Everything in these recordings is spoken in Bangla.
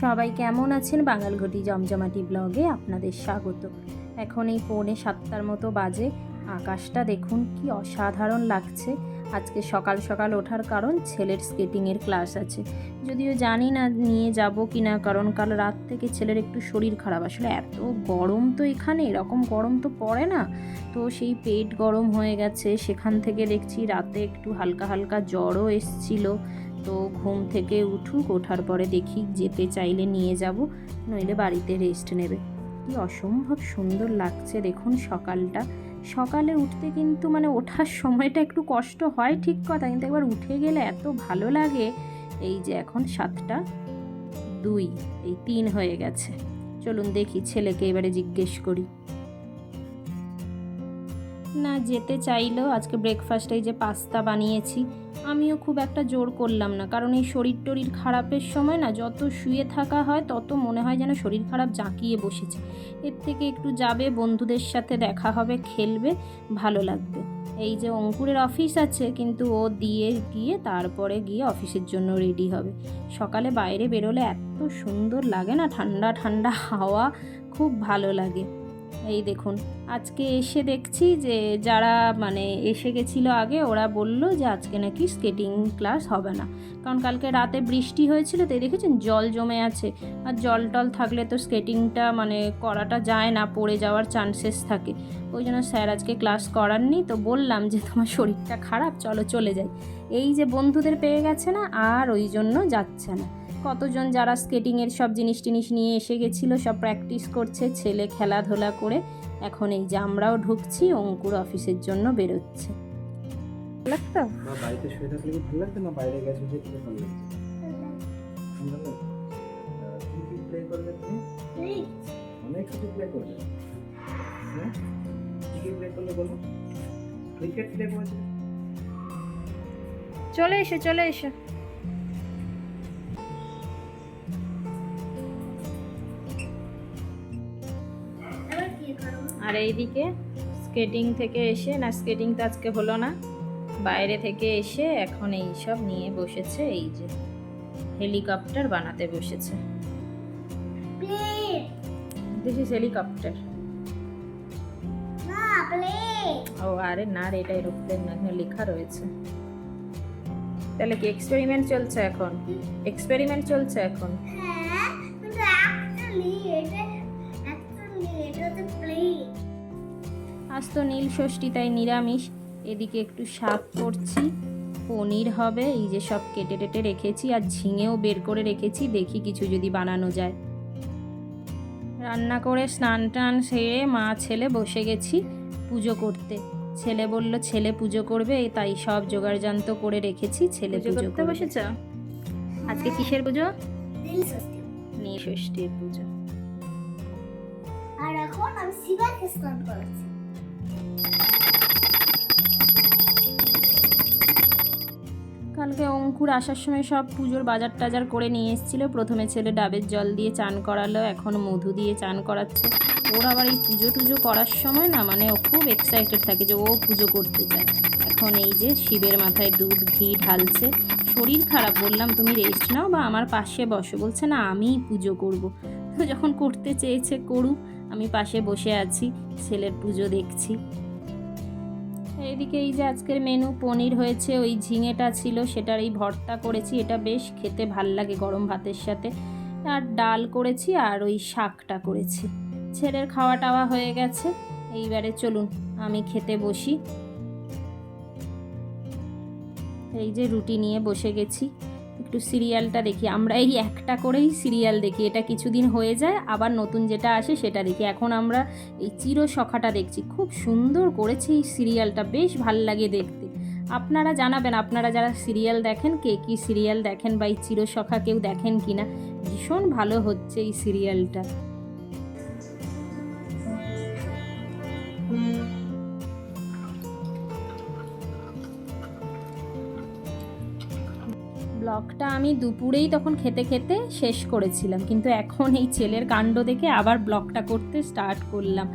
সবাই কেমন আছেন? বাঙালঘটি জমজমাটি ব্লগে আপনাদের স্বাগত। এখন এই পৌনে সাতটার মতো বাজে। আকাশটা দেখুন কি অসাধারণ লাগছে। আজকে সকাল সকাল ওঠার কারণ ছেলের স্কেটিংয়ের ক্লাস আছে। যদিও জানি না নিয়ে যাব কি না, কারণ কাল রাত থেকে ছেলের একটু শরীর খারাপ। আসলে এত গরম তো এখানে, এরকম গরম তো পড়ে না। তো সেই পেট গরম হয়ে গেছে। সেখান থেকে দেখছি রাতে একটু হালকা হালকা জ্বরও এসছিল। তো ঘুম থেকে উঠুক, ওঠার পরে দেখি যেতে চাইলে নিয়ে যাব, নইলে বাড়িতে রেস্ট নেবে। কি অসম্ভব সুন্দর লাগছে দেখুন সকালটা। সকালে উঠতে কিন্তু মানে ওঠার সময়টা একটু কষ্ট হয় ঠিক কথা, কিন্তু একবার উঠে গেলে এত ভালো লাগে। এই যে এখন সাতটা দুই, এই তিন হয়ে গেছে। চলুন দেখি ছেলেকে এবারে জিজ্ঞেস করি। না যেতে চাইলেও আজকে ব্রেকফাস্টে যে পাস্তা বানিয়েছি, আমিও খুব একটা জোর করলাম না। কারণ এই শরীর টরীর খারাপের সময় না যত শুয়ে থাকা হয়, তত মনে হয় যেন শরীর খারাপ জাঁকিয়ে বসেছে। এর থেকে একটু যাবে, বন্ধুদের সাথে দেখা হবে, খেলবে, ভালো লাগবে। এই যে অঙ্কুরের অফিস আছে, কিন্তু ও দিয়ে গিয়ে তারপরে গিয়ে অফিসের জন্য রেডি হবে। সকালে বাইরে বেরোলে এত সুন্দর লাগে না, ঠান্ডা ঠান্ডা হাওয়া, খুব ভালো লাগে। এই দেখুন, আজকে এসে দেখছি যে যারা মানে এসে গেছিল আগে, ওরা বলল যে আজকে নাকি স্কেটিং ক্লাস হবে না। কারণ কালকে রাতে বৃষ্টি হয়েছিল তো এই দেখেছেন? জল জমে আছে। আর জল টল থাকলে তো স্কেটিংটা মানে করাটা যায় না, পড়ে যাওয়ার চান্সেস থাকে। ওই জন্য স্যার আজকে ক্লাস করাননি, তো বললাম যে তোমার শরীরটা খারাপ, চলো চলে যাই। এই যে বন্ধুদের পেয়ে গেছে না, আর ওই জন্য যাচ্ছে না। কতজন যারা স্কেটিংয়ের সব জিনিস টিনিস নিয়ে এসে গেছিল সব প্র্যাকটিস করছে ছেলে খেলাধুলা করে। এখন এই যে আমরাও ঢুকছি অঙ্কুর অফিসের জন্য বেরোচ্ছে। লাগতো? বাড়িতে শুয়ে থাকলে কি ভালো লাগছে না বাইরে গেছে যে কি ভালো লাগছে? ভালো লাগছে? আহ, কি কি প্লে করবে তুমি? অনেক কিছু প্লে করবে হ্যাঁ? কি কি প্লে করলে বলো? ক্রিকেট প্লে করেছে চলে এসো চলে এসো। আর এইদিকে স্কেটিং থেকে এসে না স্কেটিং তো আজকে হলো না বাইরে থেকে এসে এখন এই সব নিয়ে বসেছে এই যে হেলিকপ্টার বানাতে বসেছে। দিস ইজ হেলিকপ্টার ও আরে না রে এটা এরোপ্লেন না এখানে লেখা রয়েছে। তাহলে কি এক্সপেরিমেন্ট চলছে এখন? এক্সপেরিমেন্ট চলছে এখন? হ্যাঁ। আজ তো নীল ষষ্ঠী তাই নিরামিষ। এদিকে একটু শাক করছি পনির হবে এই যে সব কেটে টেটে রেখেছি আর ঝিঙেও বের করে রেখেছি দেখি কিছু যদি বানানো যায়। রান্না করে স্নান টান সেরে মা ছেলে বসে গেছি পুজো করতে। ছেলে বলল ছেলে পুজো করবে তাই সব জোগাড়যন্ত্র করে রেখেছি ছেলে পুজো করতে বসেছ? আজকে কিসের পুজো? নীল নীল ষষ্ঠীর পুজো। আর এখন আমি শিবাকে স্নান করাচ্ছি। কালকে অঙ্কুর আসার সময় সব পুজোর বাজার টাজার করে নিয়ে এসেছিল। প্রথমে ছেলে ডাবের জল দিয়ে চান করালো, এখন মধু দিয়ে চান করাচ্ছে। ওর আবার এই পুজো টুজো করার সময় না মানে ও খুব এক্সাইটেড থাকে যে ও পুজো করতে চায়। এখন এই যে শিবের মাথায় দুধ, ঘি ঢালছে। শরীর খারাপ, বললাম, তুমি রেস্ট নাও বা আমার পাশে বসো। বলছে, না, আমিই পুজো করব। তো যখন করতে চেয়েছে করুক আমি পাশে বসে আছি, ছেলের পুজো দেখছি। এদিকে এই যে আজকের মেনু পনির হয়েছে, ওই ঝিঙেটা ছিল, সেটার এই ভর্তা করেছি, এটা বেশ খেতে ভালো লাগে গরম ভাতের সাথে। আর ডাল করেছি, আর ওই শাকটা করেছি। ছেলের খাওয়া টাওয়া হয়ে গেছে, এইবারে চলুন, আমি খেতে বসি। এই যে রুটি নিয়ে বসে গেছি। একটু সিরিয়ালটা দেখি। আমরা এই একটা করেই সিরিয়াল দেখি। এটা কিছুদিন হয়ে যায়, আবার নতুন যেটা আসে সেটা দেখি। এখন আমরা এই চিরসখাটা দেখছি। খুব সুন্দর করেছে এই সিরিয়ালটা, বেশ ভালো লাগে দেখতে। আপনারা জানাবেন, আপনারা যারা সিরিয়াল দেখেন, কে কী সিরিয়াল দেখেন বা এই চিরসখা কেউ দেখেন কি না ভীষণ ভালো হচ্ছে এই সিরিয়ালটা। ব্লগটা আমি দুপুরেই তখন খেতে খেতে শেষ করেছিলাম। কিন্তু এখন এই ছেলের কাণ্ড দেখে আবার ব্লগটা করতে স্টার্ট করলাম।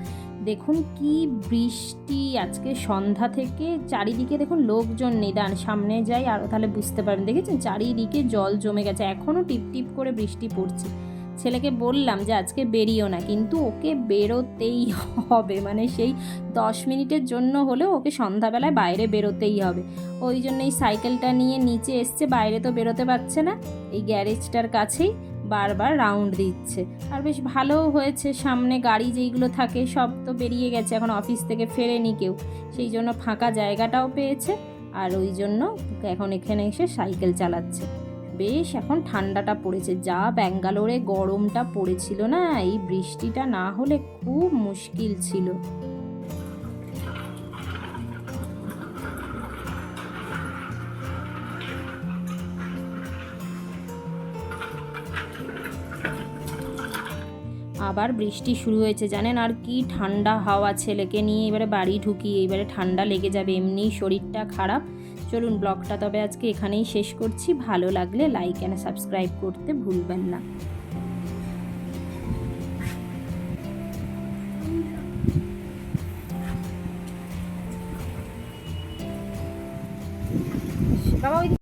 দেখুন কি বৃষ্টি, আজকে সন্ধ্যা থেকে চারিদিকে দেখুন লোকজন নিদান, সামনে যাই আরও তাহলে বুঝতে পারবেন। দেখেছেন? চারিদিকে জল জমে গেছে এখনও টিপ টিপ করে বৃষ্টি পড়ছে। ছেলেকে বললাম যে আজকে বেরিও না, কিন্তু ওকে বেরোতেই হবে। মানে সেই দশ মিনিটের জন্য হলেও ওকে সন্ধ্যাবেলায় বাইরে বেরোতেই হবে। ওই জন্য এই সাইকেলটা নিয়ে নিচে এসছে, বাইরে তো বেরোতে পারছে না। এই গ্যারেজটার কাছেই বারবার রাউন্ড দিচ্ছে। আর বেশ ভালোও হয়েছে, সামনে গাড়ি যেইগুলো থাকে সব তো বেরিয়ে গেছে, এখন অফিস থেকে ফেরেনি কেউ। সেই জন্য ফাঁকা জায়গাটাও পেয়েছে, আর ওই জন্য এখন এখানে এসে সাইকেল চালাচ্ছে। বেশ, এখন ঠান্ডাটা পড়েছে। যা ব্যাঙ্গালোরে গরমটা পড়েছিল না, এই বৃষ্টিটা না হলে খুব মুশকিল ছিল। আবার বৃষ্টি শুরু হয়েছে, জানেন? আর কি ঠান্ডা হাওয়া ছেলেকে নিয়ে এবারে বাড়ি ঢুকি, এবারে ঠান্ডা লেগে যাবে এমনিই শরীরটা খারাপ। চলুন, ব্লগটা তবে আজকে এখানেই শেষ করছি। ভালো লাগলে লাইক অ্যান্ড সাবস্ক্রাইব করতে ভুলবেন না।